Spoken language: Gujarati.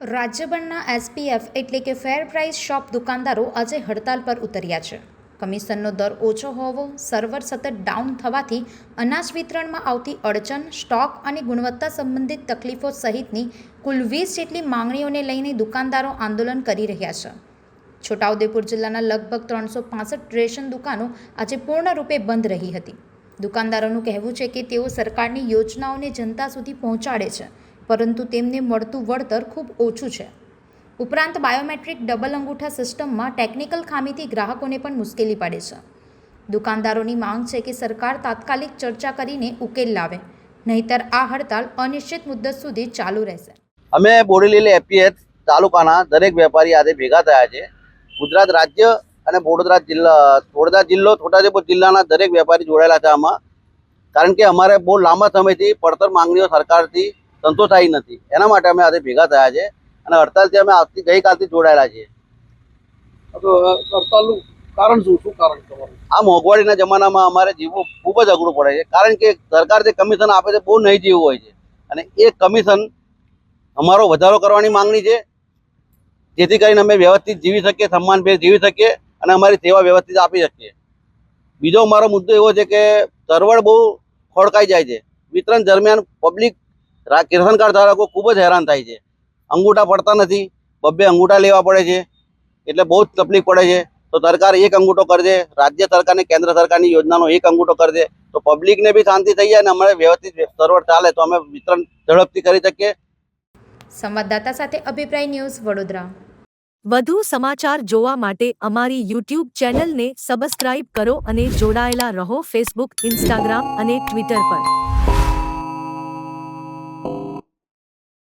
રાજ્યભરના એસપીએફ એટલે કે ફેર પ્રાઇસ શોપ દુકાનદારો આજે હડતાલ પર ઉતર્યા છે. કમિશનનો દર ઓછો હોવો, સર્વર સતત ડાઉન થવાથી અનાજ વિતરણમાં આવતી અડચણ, સ્ટોક અને ગુણવત્તા સંબંધિત તકલીફો સહિતની કુલ વીસ જેટલી માંગણીઓને લઈને દુકાનદારો આંદોલન કરી રહ્યા છે. છોટાઉદેપુર જિલ્લાના લગભગ ત્રણસો પાસઠ રેશન દુકાનો આજે પૂર્ણરૂપે બંધ રહી હતી. દુકાનદારોનું કહેવું છે કે તેઓ સરકારની યોજનાઓને જનતા સુધી પહોંચાડે છે. પરંતુ તેમને મળતું વળતર ખૂબ ઓછું છે. ઉપરાંત બાયોમેટ્રિક ડબલ અંગૂઠા સિસ્ટમમાં ટેકનિકલ ખામીથી ગ્રાહકોને પણ મુશ્કેલી પડે છે. દુકાનદારોની માંગ છે કે સરકાર તાત્કાલિક ચર્ચા કરીને ઉકેલ લાવે, નહીતર આ હડતાલ અનિશ્ચિત મુદ્દત સુધી ચાલુ રહેશે. અમે બોડેલી એપીએચ તાલુકાના દરેક વેપારી આજે ભેગા થયા છે. ગુજરાત રાજ્ય અને વડોદરા જિલ્લા, વડોદરા જિલ્લો, છોટાઉદેપુર જિલ્લાના દરેક વેપારી જોડાયેલા છે આમાં. કારણ કે અમારે બહુ લાંબા સમયથી પડતર માંગણીઓ સરકારથી સંતોષાઈ નથી. એના માટે અમે આજે ભેગા થયા છે અને હડતાલથી અમે આવતી ગઈકાલથી જોડાયેલા છીએ. તો હડતાલનું કારણ શું? શું કારણ તમારું? આ મોંઘવારીના જમાનામાં અમારે જીવવું ખૂબ જ અઘરું પડે છે. કારણ કે સરકાર જે કમિશન આપે છે બહુ નહીં જીવવું હોય છે. અને એ કમિશન અમારો વધારો કરવાની માંગણી છે. જેથી કરીને અમે વ્યવસ્થિત જીવી શકીએ સન્માનભેર જીવી શકીએ અને અમારી સેવા વ્યવસ્થિત આપી શકીએ. બીજો અમારો મુદ્દો એવો છે કે સરવડ બહુ ખોડકાઈ જાય છે. વિતરણ દરમિયાન પબ્લિક રેશન કાર્ડ ધારકો ખૂબ જ હેરાન થાય છે. અંગૂઠા પડતા નથી બબ્બે અંગૂઠા લેવા પડે છે એટલે બહુ જ તકલીફ પડે છે. તો સરકાર એક અંગૂઠો કરજે રાજ્ય સરકાર અને કેન્દ્ર સરકારની યોજનાનો એક અંગૂઠો કરજે તો પબ્લિકને બી શાંતિ થઈ જાય અને અમારે વ્યવસ્થિત સર્વર ચાલે તો અમે વિતરણ ઝડપથી કરી શકીએ. સંવાદદાતા સાથે અભિપ્રાય ન્યૂઝ વડોદરા. વધુ સમાચાર જોવા માટે અમારી યુટ્યુબ ચેનલને સબસ્ક્રાઇબ કરો અને જોડાયેલા રહો ફેસબુક ઇન્સ્ટાગ્રામ અને ટ્વિટર પર.